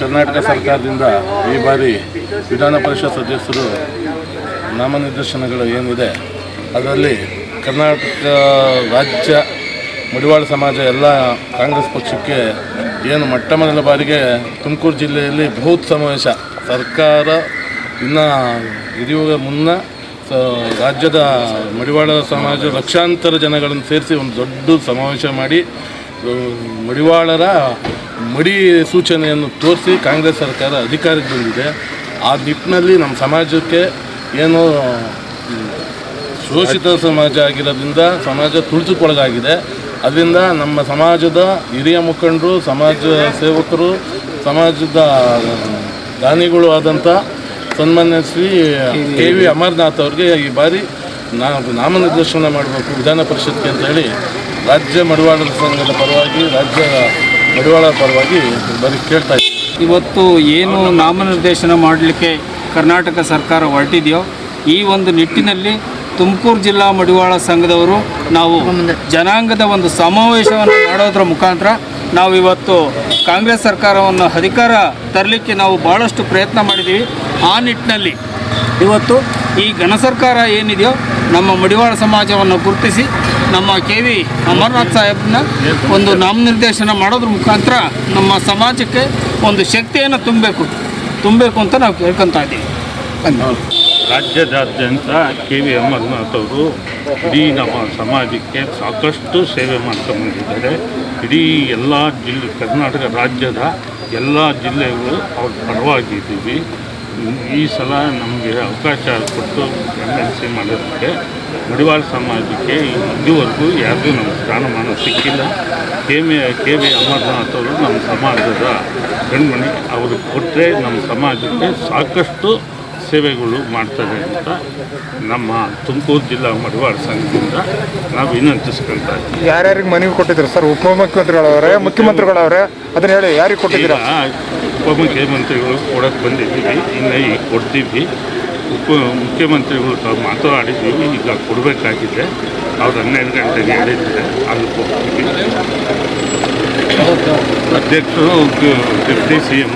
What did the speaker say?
ಕರ್ನಾಟಕ ಸರ್ಕಾರದಿಂದ ಈ ಬಾರಿ ವಿಧಾನ ಪರಿಷತ್ ಸದಸ್ಯರು ನಾಮನಿರ್ದೇಶನಗಳು ಏನಿದೆ, ಅದರಲ್ಲಿ ಕರ್ನಾಟಕ ರಾಜ್ಯ ಮಡಿವಾಳ ಸಮಾಜ, ಎಲ್ಲ ಕಾಂಗ್ರೆಸ್ ಪಕ್ಷಕ್ಕೆ ಏನು ಮೊಟ್ಟ ಮೊದಲ ಬಾರಿಗೆ ತುಮಕೂರು ಜಿಲ್ಲೆಯಲ್ಲಿ ಬೃಹತ್ ಸಮಾವೇಶ. ಸರ್ಕಾರ ಇನ್ನು ಹಿರಿಯುವ ಮುನ್ನ ರಾಜ್ಯದ ಮಡಿವಾಳ ಸಮಾಜ ಲಕ್ಷಾಂತರ ಜನಗಳನ್ನು ಸೇರಿಸಿ ಒಂದು ದೊಡ್ಡ ಸಮಾವೇಶ ಮಾಡಿ ಮಡಿವಾಳರ ಮಡಿ ಸೂಚನೆಯನ್ನು ತೋರಿಸಿ ಕಾಂಗ್ರೆಸ್ ಸರ್ಕಾರ ಅಧಿಕಾರಕ್ಕೆ ಬಂದಿದೆ. ಆ ನಿಟ್ಟಿನಲ್ಲಿ ನಮ್ಮ ಸಮಾಜಕ್ಕೆ ಏನು ಶೋಷಿತ ಸಮಾಜ ಆಗಿರೋದ್ರಿಂದ ಸಮಾಜ ತುಳಿತಕ್ಕೊಳಗಾಗಿದೆ ಅದರಿಂದ ನಮ್ಮ ಸಮಾಜದ ಹಿರಿಯ ಮುಖಂಡರು, ಸಮಾಜ ಸೇವಕರು, ಸಮಾಜದ, ದಾನಿಗಳು ಆದಂಥ ಸನ್ಮಾನ್ಯ ಶ್ರೀ ಕೆ ವಿ ಅಮರನಾಥ್ ಅವ್ರಿಗೆ ಈ ಬಾರಿ ನಾ ನಾಮನಿರ್ದೇಶನ ಮಾಡಬೇಕು ವಿಧಾನ ಪರಿಷತ್ಗೆ ಅಂತ ಹೇಳಿ ರಾಜ್ಯ ಮಡಿವಾಳರ ಸಂಘದ ಪರವಾಗಿ ರಾಜ್ಯ ಮಡಿವಾಳರ ಪರವಾಗಿ ಬರೀ ಕೇಳ್ತಾ ಇದ್ದೀವಿ ಇವತ್ತು ಏನು ನಾಮನಿರ್ದೇಶನ ಮಾಡಲಿಕ್ಕೆ ಕರ್ನಾಟಕ ಸರ್ಕಾರ ಹೊರಟಿದೆಯೋ, ಈ ಒಂದು ನಿಟ್ಟಿನಲ್ಲಿ ತುಮಕೂರು ಜಿಲ್ಲಾ ಮಡಿವಾಳ ಸಂಘದವರು ನಾವು ಜನಾಂಗದ ಒಂದು ಸಮಾವೇಶವನ್ನು ಮಾಡೋದ್ರ ಮುಖಾಂತರ ನಾವು ಇವತ್ತು ಕಾಂಗ್ರೆಸ್ ಸರ್ಕಾರವನ್ನು ಅಧಿಕಾರ ತರಲಿಕ್ಕೆ ನಾವು ಭಾಳಷ್ಟು ಪ್ರಯತ್ನ ಮಾಡಿದ್ದೀವಿ. ಆ ನಿಟ್ಟಿನಲ್ಲಿ ಇವತ್ತು ಈ ಘನ ಸರ್ಕಾರ ಏನಿದೆಯೋ ನಮ್ಮ ಮಡಿವಾಳ ಸಮಾಜವನ್ನು ಗುರುತಿಸಿ ನಮ್ಮ ಕೆ ವಿ ಅಮರನಾಥ್ ಸಾಹೇಬ್ನ ಒಂದು ನಾಮನಿರ್ದೇಶನ ಮಾಡೋದ್ರ ಮುಖಾಂತರ ನಮ್ಮ ಸಮಾಜಕ್ಕೆ ಒಂದು ಶಕ್ತಿಯನ್ನು ತುಂಬಬೇಕು. ತುಂಬಬೇಕು ಅಂತ ನಾವು ಕೇಳ್ಕೊತ ಇದ್ದೀವಿ. ರಾಜ್ಯದಾದ್ಯಂತ ಕೆ ವಿ ಅಮರನಾಥ್ ಅವರು ಇಡೀ ನಮ್ಮ ಸಮಾಜಕ್ಕೆ ಸಾಕಷ್ಟು ಸೇವೆ ಮಾಡ್ಕೊಂಡ್ಬಂದಿದ್ದಾರೆ ಇಡೀ ಎಲ್ಲ ಜಿಲ್ಲೆ ಕರ್ನಾಟಕ ರಾಜ್ಯದ ಎಲ್ಲ ಜಿಲ್ಲೆಗಳು ಅವ್ರ ಪರವಾಗಿದ್ದೀವಿ. ಈ ಸಲ ನಮಗೆ ಅವಕಾಶ ಕೊಟ್ಟು ಎಂ ಎಲ್ ಸಿ ಮಾಡೋದಕ್ಕೆ ಮಡಿವಾಳ ಸಮಾಜಕ್ಕೆ ಇದುವರೆಗೂ ಯಾರಿಗೂ ನಮ್ಮ ಸ್ಥಾನಮಾನ ಸಿಕ್ಕಿಲ್ಲ. K V K V Amarnath ಅವರು ನಮ್ಮ ಸಮಾಜದ ಕಣ್ಮಣಿ ಅವರು ಕೊಟ್ಟರೆ ನಮ್ಮ ಸಮಾಜಕ್ಕೆ ಸಾಕಷ್ಟು ಸೇವೆಗಳು ಮಾಡ್ತಾರೆ ಅಂತ ನಮ್ಮ ತುಮಕೂರು ಜಿಲ್ಲಾ ಮಡಿವಾಳ ಸಂಘದಿಂದ ನಾವು ವಿನಂತಿಸ್ಕೊಳ್ತಾ ಇದ್ದೀವಿ. ಯಾರ್ಯಾರಿಗೆ ಮನವಿ ಕೊಟ್ಟಿದ್ರು ಸರ್? ಉಪಮುಖ್ಯಮಂತ್ರಿಗಳವರೇ ಮುಖ್ಯಮಂತ್ರಿಗಳವರೇ? ಅದನ್ನ ಹೇಳಿ ಯಾರಿಗೆ ಈಗ ಕೊಟ್ಟಿದ್ದೀರಾ ಉಪಮುಖ್ಯಮಂತ್ರಿಗಳು ಕೊಡೋಕ್ಕೆ ಬಂದಿದ್ದೀವಿ. ಇನ್ನು ಈಗ ಕೊಡ್ತೀವಿ. ಉಪ, ಮುಖ್ಯಮಂತ್ರಿಗಳು ತಾವು ಮಾತನಾಡಿದ್ದೀವಿ. ಈಗ ಕೊಡಬೇಕಾಗಿದೆ. ಅವ್ರು ಹನ್ನೆರಡು ಗಂಟೆಗೆ ಹೇಳಿದ್ದಾರೆ. ಅಲ್ಲಿ ಹೋಗ್ತೀವಿ ಅಧ್ಯಕ್ಷರು ಡೆಪ್ಟಿ ಸಿ ಎಂ